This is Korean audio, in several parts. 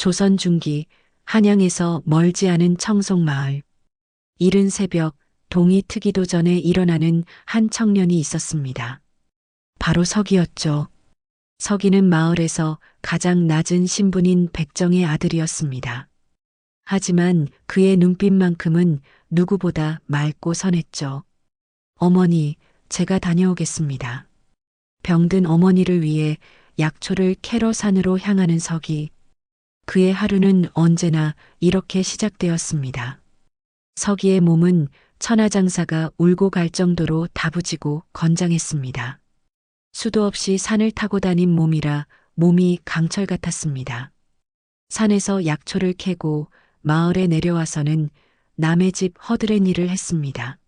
조선 중기 한양에서 멀지 않은 청송마을. 이른 새벽 동이 트기도 전에 일어나는 한 청년이 있었습니다. 바로 석이었죠. 석이는 마을에서 가장 낮은 신분인 백정의 아들이었습니다. 하지만 그의 눈빛만큼은 누구보다 맑고 선했죠. 어머니, 제가 다녀오겠습니다. 병든 어머니를 위해 약초를 캐러 산으로 향하는 석이. 그의 하루는 언제나 이렇게 시작되었습니다. 석이의 몸은 천하장사가 울고 갈 정도로 다부지고 건장했습니다. 수도 없이 산을 타고 다닌 몸이라 몸이 강철 같았습니다. 산에서 약초를 캐고 마을에 내려와서는 남의 집 허드렛 일을 했습니다.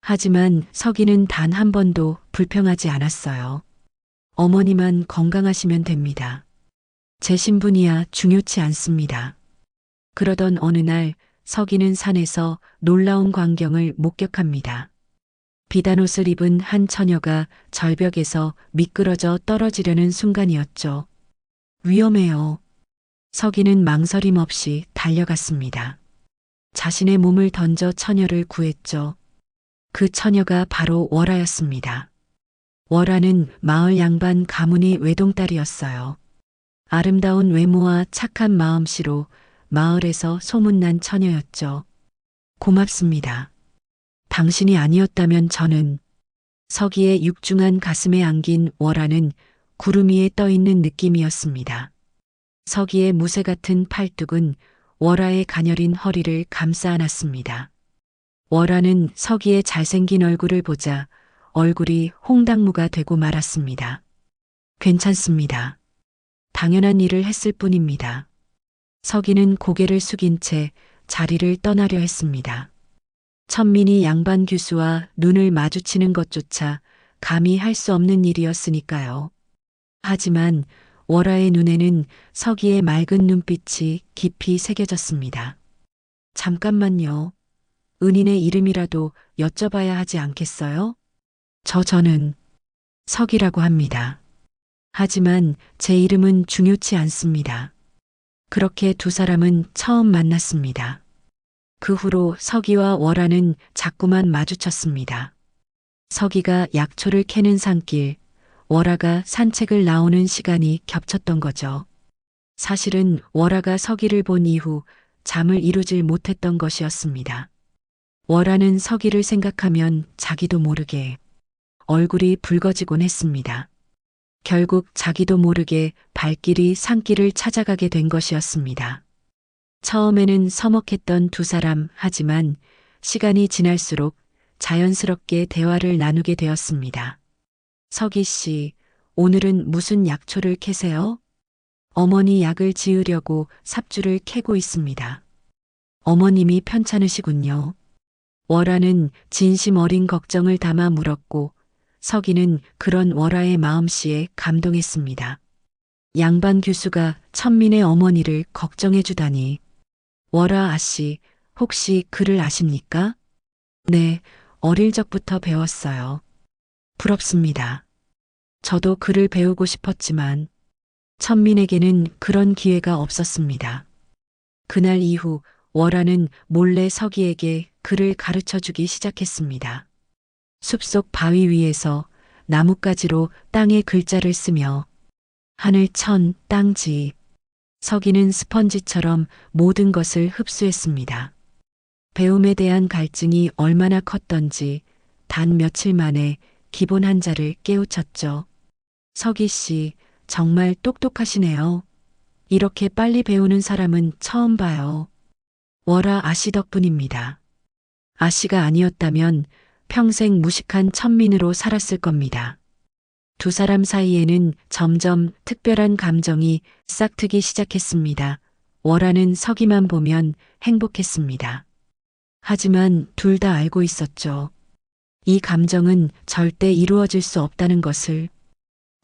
하지만 석이는 단 한 번도 불평하지 않았어요. 어머니만 건강하시면 됩니다. 제 신분이야 중요치 않습니다. 그러던 어느 날 석이는 산에서 놀라운 광경을 목격합니다. 비단 옷을 입은 한 처녀가 절벽에서 미끄러져 떨어지려는 순간이었죠. 위험해요. 석이는 망설임 없이 달려갔습니다. 자신의 몸을 던져 처녀를 구했죠. 그 처녀가 바로 월아였습니다. 월아는 마을 양반 가문이 외동딸이었어요. 아름다운 외모와 착한 마음씨로 마을에서 소문난 처녀였죠. 고맙습니다. 당신이 아니었다면 저는 서기의 육중한 가슴에 안긴 월아는 구름 위에 떠 있는 느낌이었습니다. 서기의 무쇠 같은 팔뚝은 월아의 가녀린 허리를 감싸 안았습니다. 월아는 서기의 잘생긴 얼굴을 보자 얼굴이 홍당무가 되고 말았습니다. 괜찮습니다. 당연한 일을 했을 뿐입니다. 서기는 고개를 숙인 채 자리를 떠나려 했습니다. 천민이 양반 규수와 눈을 마주치는 것조차 감히 할 수 없는 일이었으니까요. 하지만 월아의 눈에는 서기의 맑은 눈빛이 깊이 새겨졌습니다. 잠깐만요. 은인의 이름이라도 여쭤봐야 하지 않겠어요? 저 저는 석이라고 합니다. 하지만 제 이름은 중요치 않습니다. 그렇게 두 사람은 처음 만났습니다. 그 후로 서기와 월아는 자꾸만 마주쳤습니다. 서기가 약초를 캐는 산길, 월아가 산책을 나오는 시간이 겹쳤던 거죠. 사실은 월아가 서기를 본 이후 잠을 이루질 못했던 것이었습니다. 월아는 서기를 생각하면 자기도 모르게 얼굴이 붉어지곤 했습니다. 결국 자기도 모르게 발길이 산길을 찾아가게 된 것이었습니다. 처음에는 서먹했던 두 사람 하지만 시간이 지날수록 자연스럽게 대화를 나누게 되었습니다. 서기 씨, 오늘은 무슨 약초를 캐세요? 어머니 약을 지으려고 삽주를 캐고 있습니다. 어머님이 편찮으시군요. 월아는 진심 어린 걱정을 담아 물었고 서기는 그런 월아의 마음씨에 감동했습니다. 양반 교수가 천민의 어머니를 걱정해 주다니. 월아 아씨, 혹시 글을 아십니까? 네, 어릴 적부터 배웠어요. 부럽습니다. 저도 글을 배우고 싶었지만 천민에게는 그런 기회가 없었습니다. 그날 이후 월아는 몰래 서기에게 글을 가르쳐 주기 시작했습니다. 숲속 바위 위에서 나뭇가지로 땅에 글자를 쓰며 하늘 천, 땅 지. 서기는 스펀지처럼 모든 것을 흡수했습니다. 배움에 대한 갈증이 얼마나 컸던지 단 며칠 만에 기본 한자를 깨우쳤죠. 서기 씨, 정말 똑똑하시네요. 이렇게 빨리 배우는 사람은 처음 봐요. 월아 아씨 덕분입니다. 아씨가 아니었다면 평생 무식한 천민으로 살았을 겁니다. 두 사람 사이에는 점점 특별한 감정이 싹트기 시작했습니다. 월아는 서기만 보면 행복했습니다. 하지만 둘 다 알고 있었죠. 이 감정은 절대 이루어질 수 없다는 것을.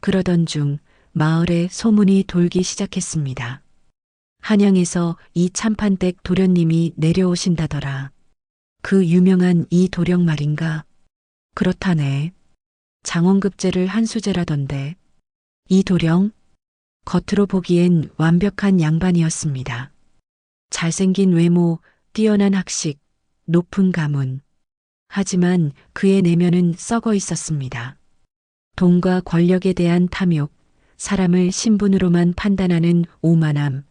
그러던 중 마을에 소문이 돌기 시작했습니다. 한양에서 이 참판댁 도련님이 내려오신다더라. 그 유명한 이 도령 말인가? 그렇다네. 장원급제를 한 수제라던데. 이 도령? 겉으로 보기엔 완벽한 양반이었습니다. 잘생긴 외모, 뛰어난 학식, 높은 가문. 하지만 그의 내면은 썩어 있었습니다. 돈과 권력에 대한 탐욕, 사람을 신분으로만 판단하는 오만함,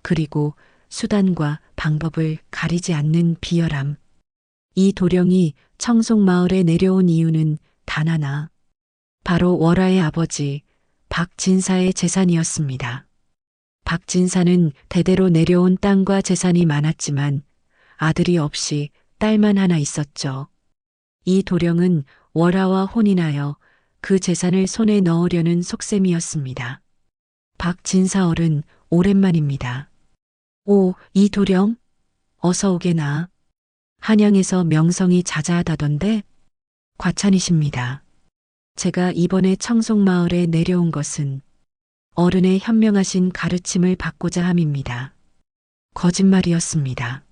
그리고 수단과 방법을 가리지 않는 비열함. 이 도령이 청송마을에 내려온 이유는 단 하나. 바로 월화의 아버지 박진사의 재산이었습니다. 박진사는 대대로 내려온 땅과 재산이 많았지만 아들이 없이 딸만 하나 있었죠. 이 도령은 월화와 혼인하여 그 재산을 손에 넣으려는 속셈이었습니다. 박진사 어른 오랜만입니다. 오, 이 도령? 어서 오게나. 한양에서 명성이 자자하다던데 과찬이십니다. 제가 이번에 청송마을에 내려온 것은 어른의 현명하신 가르침을 받고자 함입니다. 거짓말이었습니다.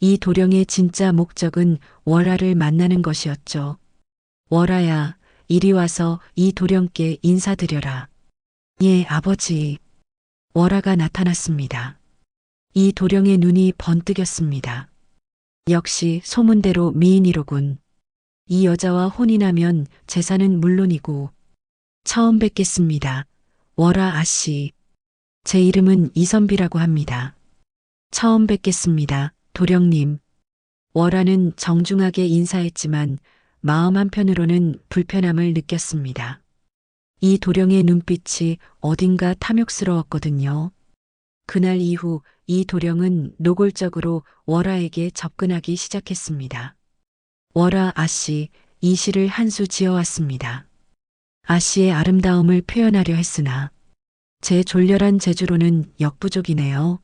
이 도령의 진짜 목적은 월화를 만나는 것이었죠. 월화야, 이리 와서 이 도령께 인사드려라. 예, 아버지. 월화가 나타났습니다. 이 도령의 눈이 번뜩였습니다. 역시 소문대로 미인이로군. 이 여자와 혼인하면 재산은 물론이고 처음 뵙겠습니다. 월아 아씨. 제 이름은 이선비라고 합니다. 처음 뵙겠습니다. 도령님. 월아는 정중하게 인사했지만 마음 한편으로는 불편함을 느꼈습니다. 이 도령의 눈빛이 어딘가 탐욕스러웠거든요. 그날 이후 이 도령은 노골적으로 월아에게 접근하기 시작했습니다. 월아 아씨, 이 시를 한 수 지어왔습니다. 아씨의 아름다움을 표현하려 했으나 제 졸렬한 재주로는 역부족이네요.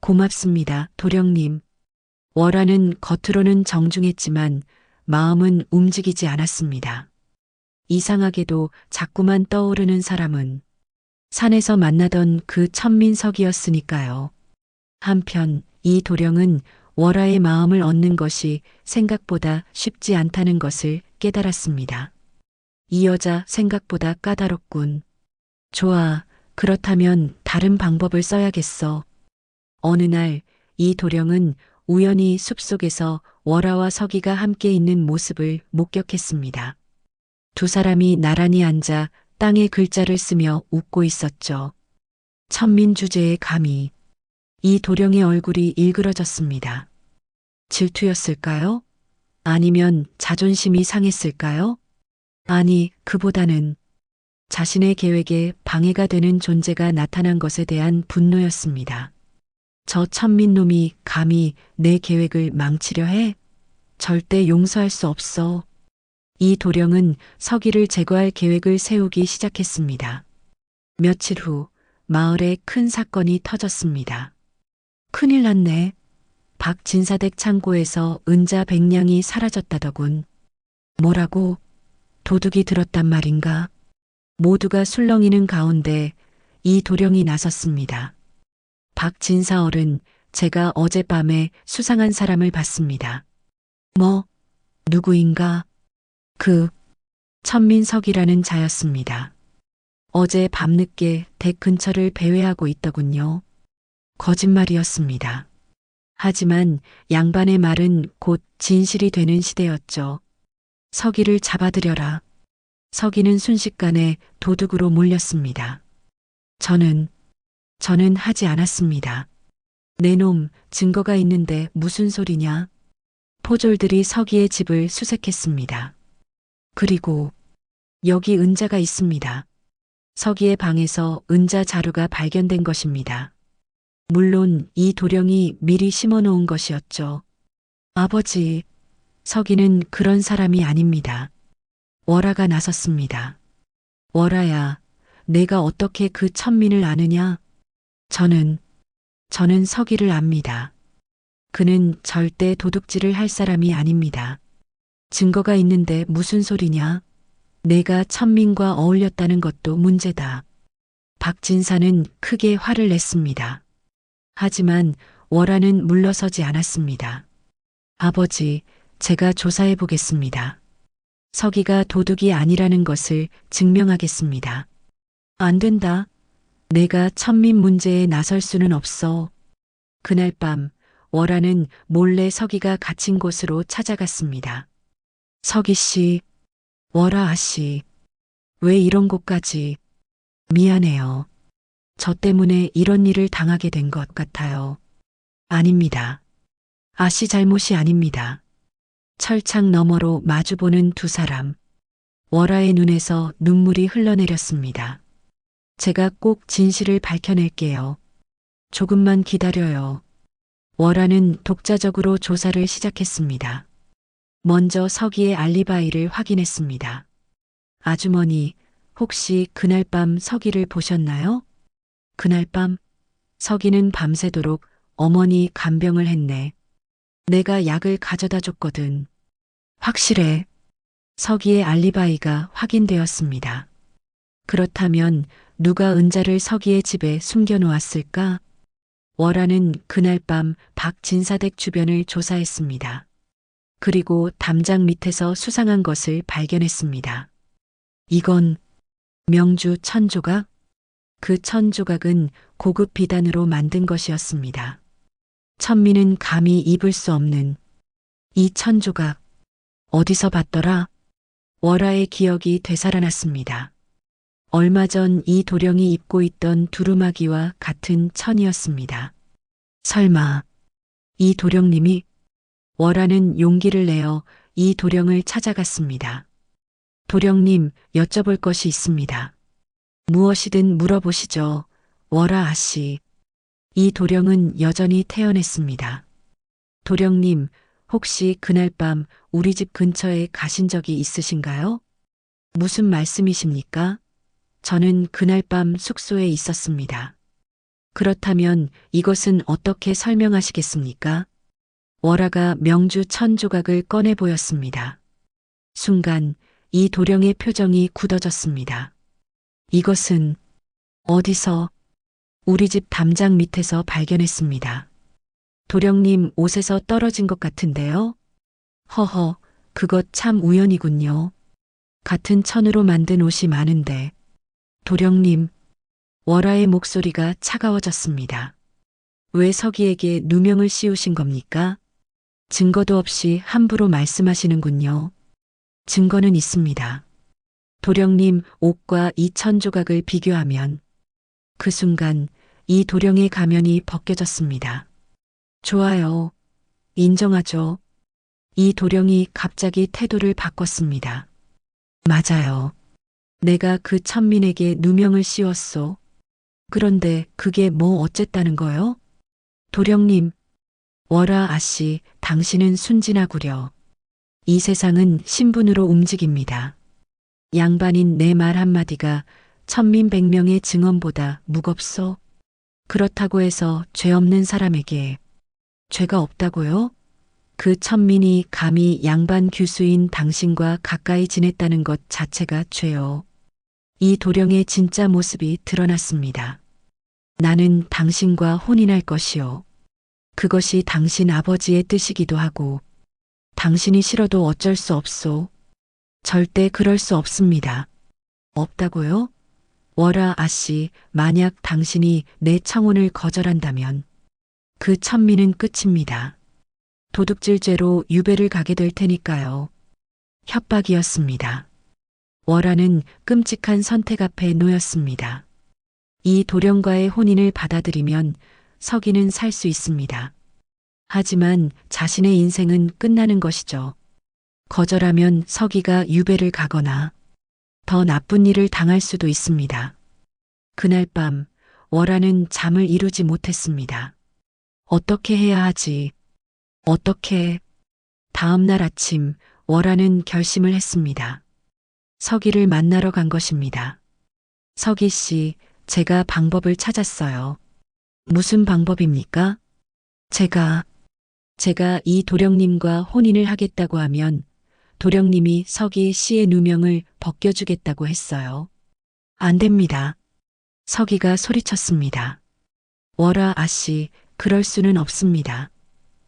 고맙습니다, 도령님. 월아는 겉으로는 정중했지만 마음은 움직이지 않았습니다. 이상하게도 자꾸만 떠오르는 사람은 산에서 만나던 그 천민석이었으니까요. 한편 이 도령은 월화의 마음을 얻는 것이 생각보다 쉽지 않다는 것을 깨달았습니다. 이 여자 생각보다 까다롭군. 좋아. 그렇다면 다른 방법을 써야겠어. 어느 날 이 도령은 우연히 숲속에서 월화와 서기가 함께 있는 모습을 목격했습니다. 두 사람이 나란히 앉아 땅에 글자를 쓰며 웃고 있었죠. 천민 주제의 감히 이 도령의 얼굴이 일그러졌습니다. 질투였을까요? 아니면 자존심이 상했을까요? 아니, 그보다는 자신의 계획에 방해가 되는 존재가 나타난 것에 대한 분노였습니다. 저 천민놈이 감히 내 계획을 망치려 해? 절대 용서할 수 없어. 이 도령은 서기를 제거할 계획을 세우기 시작했습니다. 며칠 후 마을에 큰 사건이 터졌습니다. 큰일 났네. 박진사댁 창고에서 은자 백냥이 사라졌다더군. 뭐라고? 도둑이 들었단 말인가? 모두가 술렁이는 가운데 이 도령이 나섰습니다. 박진사 어른, 제가 어젯밤에 수상한 사람을 봤습니다. 뭐, 누구인가? 그, 천민석이라는 자였습니다. 어제 밤늦게 댁 근처를 배회하고 있더군요. 거짓말이었습니다. 하지만 양반의 말은 곧 진실이 되는 시대였죠. 서기를 잡아들여라. 서기는 순식간에 도둑으로 몰렸습니다. 저는, 저는 하지 않았습니다. 내놈 증거가 있는데 무슨 소리냐? 포졸들이 서기의 집을 수색했습니다. 그리고 여기 은자가 있습니다. 서기의 방에서 은자 자루가 발견된 것입니다. 물론 이 도령이 미리 심어 놓은 것이었죠. 아버지, 서기는 그런 사람이 아닙니다. 월아가 나섰습니다. 월아야, 내가 어떻게 그 천민을 아느냐? 저는, 저는 서기를 압니다. 그는 절대 도둑질을 할 사람이 아닙니다. 증거가 있는데 무슨 소리냐? 내가 천민과 어울렸다는 것도 문제다. 박진사는 크게 화를 냈습니다. 하지만 월아는 물러서지 않았습니다. 아버지, 제가 조사해 보겠습니다. 서기가 도둑이 아니라는 것을 증명하겠습니다. 안 된다. 내가 천민 문제에 나설 수는 없어. 그날 밤 월아는 몰래 서기가 갇힌 곳으로 찾아갔습니다. 서기 씨, 월아 아씨, 왜 이런 곳까지? 미안해요. 저 때문에 이런 일을 당하게 된 것 같아요. 아닙니다. 아씨 잘못이 아닙니다. 철창 너머로 마주보는 두 사람. 월아의 눈에서 눈물이 흘러내렸습니다. 제가 꼭 진실을 밝혀낼게요. 조금만 기다려요. 월아는 독자적으로 조사를 시작했습니다. 먼저 서기의 알리바이를 확인했습니다. 아주머니, 혹시 그날 밤 서기를 보셨나요? 그날 밤 서기는 밤새도록 어머니 간병을 했네. 내가 약을 가져다 줬거든. 확실해. 서기의 알리바이가 확인되었습니다. 그렇다면 누가 은자를 서기의 집에 숨겨놓았을까? 월아는 그날 밤 박진사댁 주변을 조사했습니다. 그리고 담장 밑에서 수상한 것을 발견했습니다. 이건 명주 천조각? 그 천 조각은 고급 비단으로 만든 것이었습니다. 천민은 감히 입을 수 없는 이 천 조각 어디서 봤더라? 월화의 기억이 되살아났습니다. 얼마 전 이 도령이 입고 있던 두루마기와 같은 천이었습니다. 설마 이 도령님이 월화는 용기를 내어 이 도령을 찾아갔습니다. 도령님 여쭤볼 것이 있습니다. 무엇이든 물어보시죠. 월화 아씨. 이 도령은 여전히 태연했습니다. 도령님, 혹시 그날 밤 우리 집 근처에 가신 적이 있으신가요? 무슨 말씀이십니까? 저는 그날 밤 숙소에 있었습니다. 그렇다면 이것은 어떻게 설명하시겠습니까? 월화가 명주 천 조각을 꺼내 보였습니다. 순간 이 도령의 표정이 굳어졌습니다. 이것은 어디서 우리 집 담장 밑에서 발견했습니다. 도령님 옷에서 떨어진 것 같은데요? 허허, 그것 참 우연이군요. 같은 천으로 만든 옷이 많은데. 도령님, 월화의 목소리가 차가워졌습니다. 왜 서기에게 누명을 씌우신 겁니까? 증거도 없이 함부로 말씀하시는군요. 증거는 있습니다. 도령님 옷과 이 천조각을 비교하면 그 순간 이 도령의 가면이 벗겨졌습니다. 좋아요. 인정하죠. 이 도령이 갑자기 태도를 바꿨습니다. 맞아요. 내가 그 천민에게 누명을 씌웠소. 그런데 그게 뭐 어쨌다는 거요? 도령님, 월아 아씨, 당신은 순진하구려. 이 세상은 신분으로 움직입니다. 양반인 내 말 한마디가 천민백명의 증언보다 무겁소? 그렇다고 해서 죄 없는 사람에게 죄가 없다고요? 그 천민이 감히 양반 규수인 당신과 가까이 지냈다는 것 자체가 죄요. 이 도령의 진짜 모습이 드러났습니다. 나는 당신과 혼인할 것이요. 그것이 당신 아버지의 뜻이기도 하고, 당신이 싫어도 어쩔 수 없소. 절대 그럴 수 없습니다. 없다고요? 월아 아씨, 만약 당신이 내 청혼을 거절한다면 그 천민은 끝입니다. 도둑질죄로 유배를 가게 될 테니까요. 협박이었습니다. 월아는 끔찍한 선택 앞에 놓였습니다. 이 도령과의 혼인을 받아들이면 서기는 살 수 있습니다. 하지만 자신의 인생은 끝나는 것이죠. 거절하면 서기가 유배를 가거나 더 나쁜 일을 당할 수도 있습니다. 그날 밤 월아는 잠을 이루지 못했습니다. 어떻게 해야 하지? 어떻게? 다음 날 아침 월아는 결심을 했습니다. 서기를 만나러 간 것입니다. 서기 씨, 제가 방법을 찾았어요. 무슨 방법입니까? 제가, 제가 이 도령님과 혼인을 하겠다고 하면 도령님이 서기 씨의 누명을 벗겨주겠다고 했어요. 안 됩니다. 서기가 소리쳤습니다. 월아 아씨, 그럴 수는 없습니다.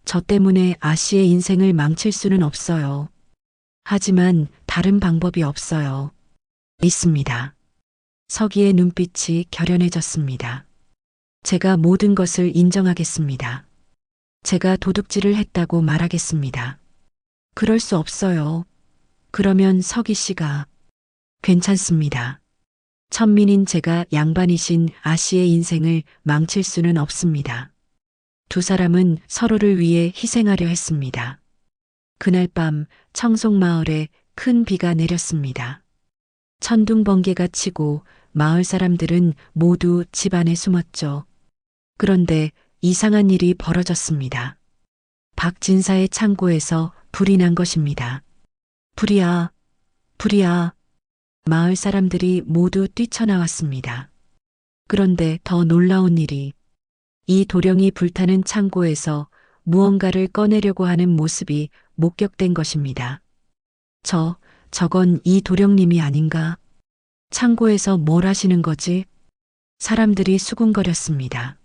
저 때문에 아씨의 인생을 망칠 수는 없어요. 하지만 다른 방법이 없어요. 있습니다. 서기의 눈빛이 결연해졌습니다. 제가 모든 것을 인정하겠습니다. 제가 도둑질을 했다고 말하겠습니다. 그럴 수 없어요. 그러면 서기 씨가 괜찮습니다. 천민인 제가 양반이신 아 씨의 인생을 망칠 수는 없습니다. 두 사람은 서로를 위해 희생하려 했습니다. 그날 밤 청송마을에 큰 비가 내렸습니다. 천둥 번개가 치고 마을 사람들은 모두 집 안에 숨었죠. 그런데 이상한 일이 벌어졌습니다. 박진사의 창고에서 불이 난 것입니다. 불이야, 불이야. 마을 사람들이 모두 뛰쳐나왔습니다. 그런데 더 놀라운 일이 이 도령이 불타는 창고에서 무언가를 꺼내려고 하는 모습이 목격된 것입니다. 저, 저건 이 도령님이 아닌가? 창고에서 뭘 하시는 거지? 사람들이 수군거렸습니다.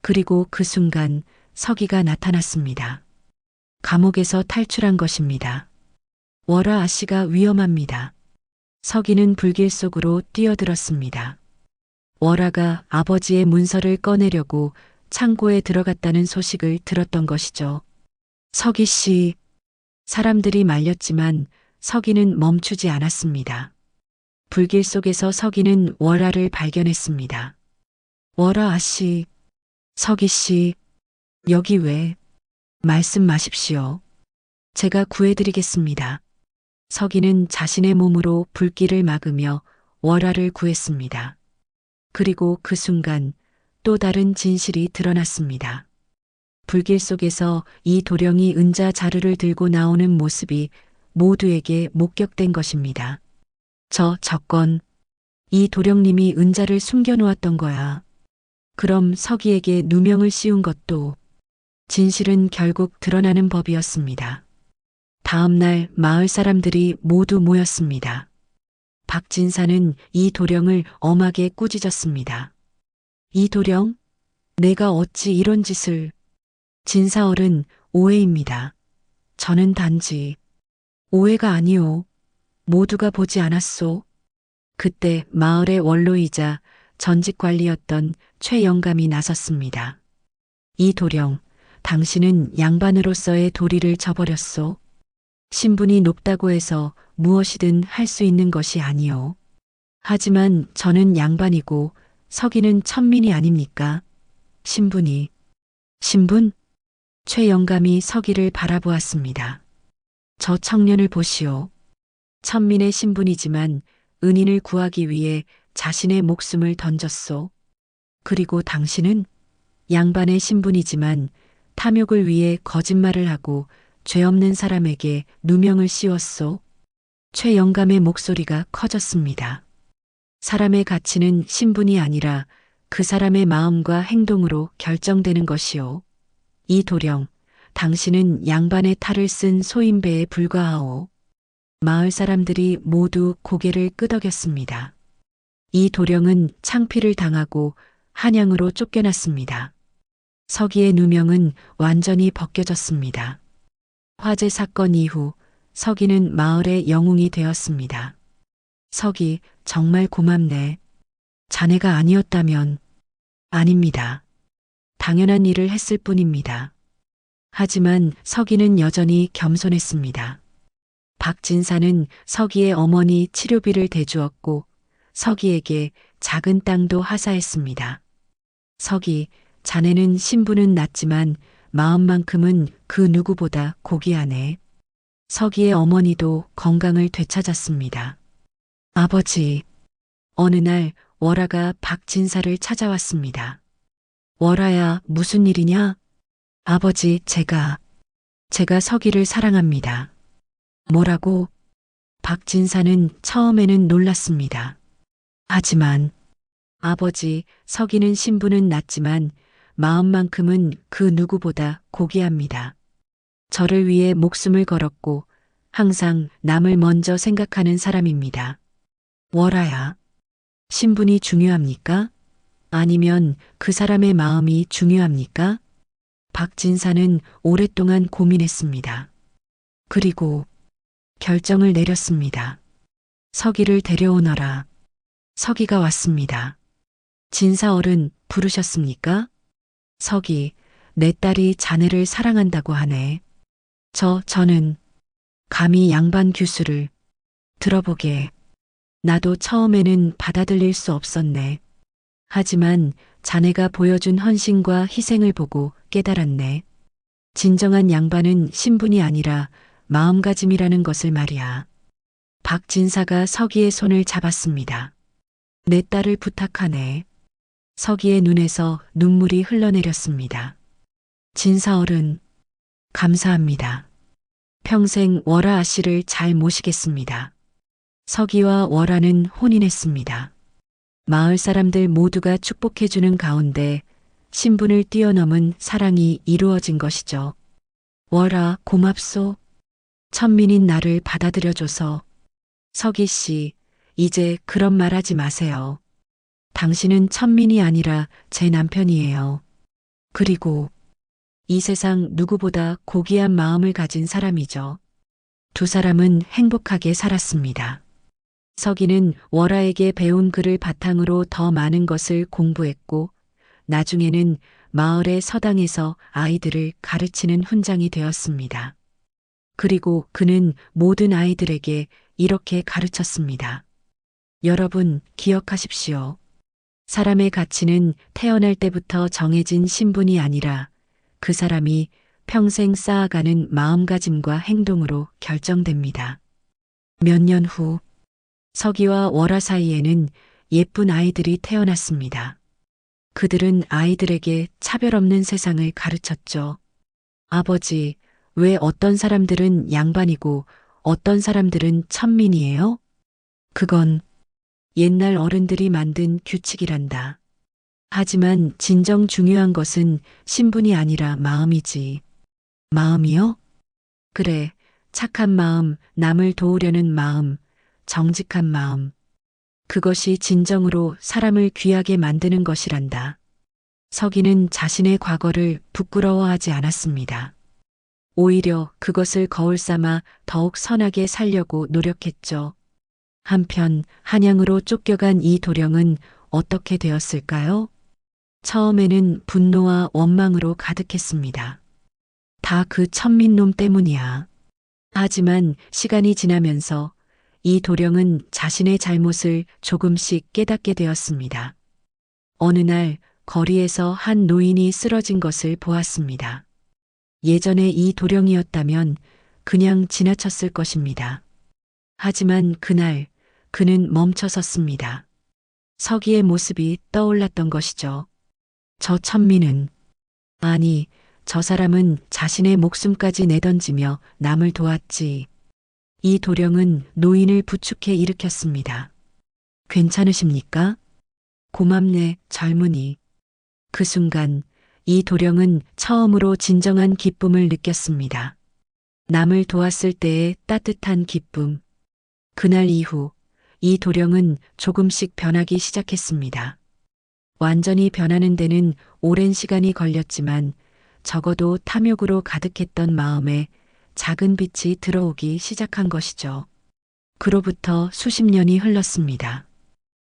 그리고 그 순간 서기가 나타났습니다. 감옥에서 탈출한 것입니다. 월아 아씨가 위험합니다. 서기는 불길 속으로 뛰어들었습니다. 월아가 아버지의 문서를 꺼내려고 창고에 들어갔다는 소식을 들었던 것이죠. 서기 씨. 사람들이 말렸지만 서기는 멈추지 않았습니다. 불길 속에서 서기는 월아를 발견했습니다. 월아 아씨. 서기 씨. 여기 왜? 말씀 마십시오. 제가 구해드리겠습니다. 서기는 자신의 몸으로 불길을 막으며 월화를 구했습니다. 그리고 그 순간 또 다른 진실이 드러났습니다. 불길 속에서 이 도령이 은자 자루를 들고 나오는 모습이 모두에게 목격된 것입니다. 저 적건 이 도령님이 은자를 숨겨놓았던 거야. 그럼 서기에게 누명을 씌운 것도 진실은 결국 드러나는 법이었습니다. 다음 날 마을 사람들이 모두 모였습니다. 박진사는 이 도령을 엄하게 꾸짖었습니다. 이 도령? 내가 어찌 이런 짓을... 진사얼은 오해입니다. 저는 단지 오해가 아니오. 모두가 보지 않았소. 그때 마을의 원로이자 전직 관리였던 최영감이 나섰습니다. 이 도령, 당신은 양반으로서의 도리를 저버렸소. 신분이 높다고 해서 무엇이든 할 수 있는 것이 아니오. 하지만 저는 양반이고 서기는 천민이 아닙니까? 신분이. 신분? 최영감이 서기를 바라보았습니다. 저 청년을 보시오. 천민의 신분이지만 은인을 구하기 위해 자신의 목숨을 던졌소. 그리고 당신은 양반의 신분이지만 탐욕을 위해 거짓말을 하고 죄 없는 사람에게 누명을 씌웠소. 최영감의 목소리가 커졌습니다. 사람의 가치는 신분이 아니라 그 사람의 마음과 행동으로 결정되는 것이오. 이 도령, 당신은 양반의 탈을 쓴 소인배에 불과하오. 마을 사람들이 모두 고개를 끄덕였습니다. 이 도령은 창피를 당하고 한양으로 쫓겨났습니다. 서기의 누명은 완전히 벗겨졌습니다. 화재 사건 이후 서기는 마을의 영웅이 되었습니다. 서기, 정말 고맙네. 자네가 아니었다면, 아닙니다. 당연한 일을 했을 뿐입니다. 하지만 서기는 여전히 겸손했습니다. 박진사는 서기의 어머니 치료비를 대주었고 서기에게 작은 땅도 하사했습니다. 서기, 자네는 신분은 낮지만 마음만큼은 그 누구보다 고귀하네. 서기의 어머니도 건강을 되찾았습니다. 아버지, 어느 날 월아가 박진사를 찾아왔습니다. 월아야, 무슨 일이냐? 아버지, 제가, 제가 서기를 사랑합니다. 뭐라고? 박진사는 처음에는 놀랐습니다. 하지만, 아버지, 서기는 신분은 낮지만 마음만큼은 그 누구보다 고귀합니다. 저를 위해 목숨을 걸었고 항상 남을 먼저 생각하는 사람입니다. 월아야, 신분이 중요합니까? 아니면 그 사람의 마음이 중요합니까? 박진사는 오랫동안 고민했습니다. 그리고 결정을 내렸습니다. 서기를 데려오너라. 서기가 왔습니다. 진사 어른 부르셨습니까? 서기, 내 딸이 자네를 사랑한다고 하네. 저, 저는 감히 양반 규수를 들어보게. 나도 처음에는 받아들일 수 없었네. 하지만 자네가 보여준 헌신과 희생을 보고 깨달았네. 진정한 양반은 신분이 아니라 마음가짐이라는 것을 말이야. 박 진사가 서기의 손을 잡았습니다. 내 딸을 부탁하네. 서기의 눈에서 눈물이 흘러내렸습니다. 진사어른, 감사합니다. 평생 월아 아씨를 잘 모시겠습니다. 서기와 월아는 혼인했습니다. 마을 사람들 모두가 축복해주는 가운데 신분을 뛰어넘은 사랑이 이루어진 것이죠. 월아, 고맙소. 천민인 나를 받아들여줘서. 서기 씨, 이제 그런 말 하지 마세요. 당신은 천민이 아니라 제 남편이에요. 그리고 이 세상 누구보다 고귀한 마음을 가진 사람이죠. 두 사람은 행복하게 살았습니다. 서기는 월아에게 배운 글을 바탕으로 더 많은 것을 공부했고, 나중에는 마을의 서당에서 아이들을 가르치는 훈장이 되었습니다. 그리고 그는 모든 아이들에게 이렇게 가르쳤습니다. 여러분, 기억하십시오. 사람의 가치는 태어날 때부터 정해진 신분이 아니라 그 사람이 평생 쌓아가는 마음가짐과 행동으로 결정됩니다. 몇 년 후, 서기와 월화 사이에는 예쁜 아이들이 태어났습니다. 그들은 아이들에게 차별 없는 세상을 가르쳤죠. 아버지, 왜 어떤 사람들은 양반이고 어떤 사람들은 천민이에요? 그건 옛날 어른들이 만든 규칙이란다. 하지만 진정 중요한 것은 신분이 아니라 마음이지. 마음이요? 그래, 착한 마음, 남을 도우려는 마음, 정직한 마음. 그것이 진정으로 사람을 귀하게 만드는 것이란다. 서기는 자신의 과거를 부끄러워하지 않았습니다. 오히려 그것을 거울 삼아 더욱 선하게 살려고 노력했죠. 한편 한양으로 쫓겨간 이 도령은 어떻게 되었을까요? 처음에는 분노와 원망으로 가득했습니다. 다 그 천민놈 때문이야. 하지만 시간이 지나면서 이 도령은 자신의 잘못을 조금씩 깨닫게 되었습니다. 어느 날 거리에서 한 노인이 쓰러진 것을 보았습니다. 예전에 이 도령이었다면 그냥 지나쳤을 것입니다. 하지만 그날 그는 멈춰 섰습니다. 서기의 모습이 떠올랐던 것이죠. 저 천민은, 아니, 저 사람은 자신의 목숨까지 내던지며 남을 도왔지. 이 도령은 노인을 부축해 일으켰습니다. 괜찮으십니까? 고맙네, 젊은이. 그 순간 이 도령은 처음으로 진정한 기쁨을 느꼈습니다. 남을 도왔을 때의 따뜻한 기쁨. 그날 이후 이 도령은 조금씩 변하기 시작했습니다. 완전히 변하는 데는 오랜 시간이 걸렸지만 적어도 탐욕으로 가득했던 마음에 작은 빛이 들어오기 시작한 것이죠. 그로부터 수십 년이 흘렀습니다.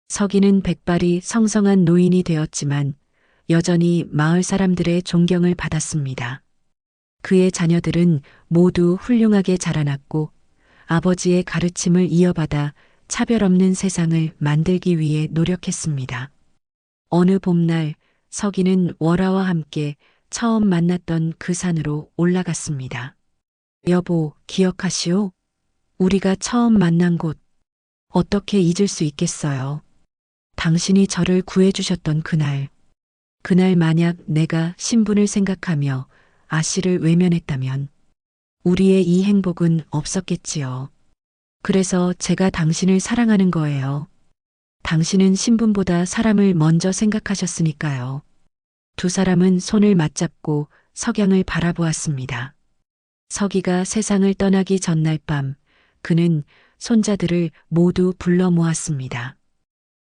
서기는 백발이 성성한 노인이 되었지만 여전히 마을 사람들의 존경을 받았습니다. 그의 자녀들은 모두 훌륭하게 자라났고 아버지의 가르침을 이어받아 차별 없는 세상을 만들기 위해 노력했습니다. 어느 봄날 서기는 월화와 함께 처음 만났던 그 산으로 올라갔습니다. 여보, 기억하시오? 우리가 처음 만난 곳, 어떻게 잊을 수 있겠어요? 당신이 저를 구해주셨던 그날. 그날 만약 내가 신분을 생각하며 아씨를 외면했다면 우리의 이 행복은 없었겠지요. 그래서 제가 당신을 사랑하는 거예요. 당신은 신분보다 사람을 먼저 생각하셨으니까요. 두 사람은 손을 맞잡고 석양을 바라보았습니다. 서기가 세상을 떠나기 전날 밤 그는 손자들을 모두 불러 모았습니다.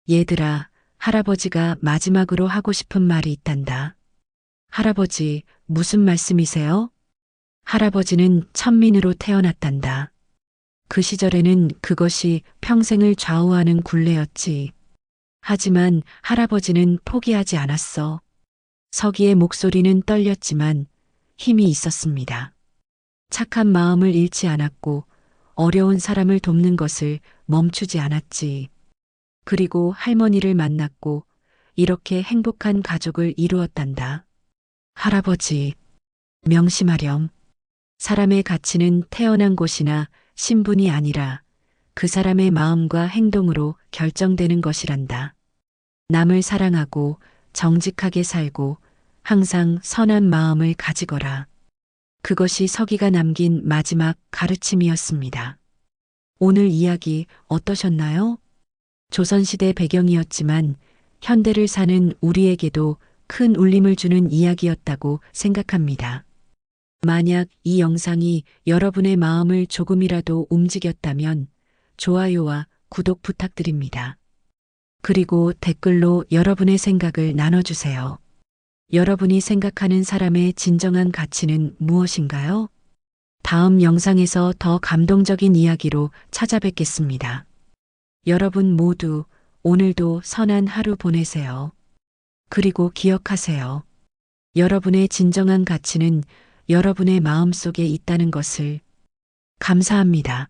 얘들아, 할아버지가 마지막으로 하고 싶은 말이 있단다. 할아버지, 무슨 말씀이세요? 할아버지는 천민으로 태어났단다. 그 시절에는 그것이 평생을 좌우하는 굴레였지. 하지만 할아버지는 포기하지 않았어. 서기의 목소리는 떨렸지만 힘이 있었습니다. 착한 마음을 잃지 않았고 어려운 사람을 돕는 것을 멈추지 않았지. 그리고 할머니를 만났고 이렇게 행복한 가족을 이루었단다. 할아버지, 명심하렴. 사람의 가치는 태어난 곳이나 신분이 아니라 그 사람의 마음과 행동으로 결정되는 것이란다. 남을 사랑하고 정직하게 살고 항상 선한 마음을 가지거라. 그것이 서기가 남긴 마지막 가르침이었습니다. 오늘 이야기 어떠셨나요? 조선시대 배경이었지만 현대를 사는 우리에게도 큰 울림을 주는 이야기였다고 생각합니다. 만약 이 영상이 여러분의 마음을 조금이라도 움직였다면 좋아요와 구독 부탁드립니다. 그리고 댓글로 여러분의 생각을 나눠주세요. 여러분이 생각하는 사람의 진정한 가치는 무엇인가요? 다음 영상에서 더 감동적인 이야기로 찾아뵙겠습니다. 여러분 모두 오늘도 선한 하루 보내세요. 그리고 기억하세요. 여러분의 진정한 가치는 여러분의 마음 속에 있다는 것을 감사합니다.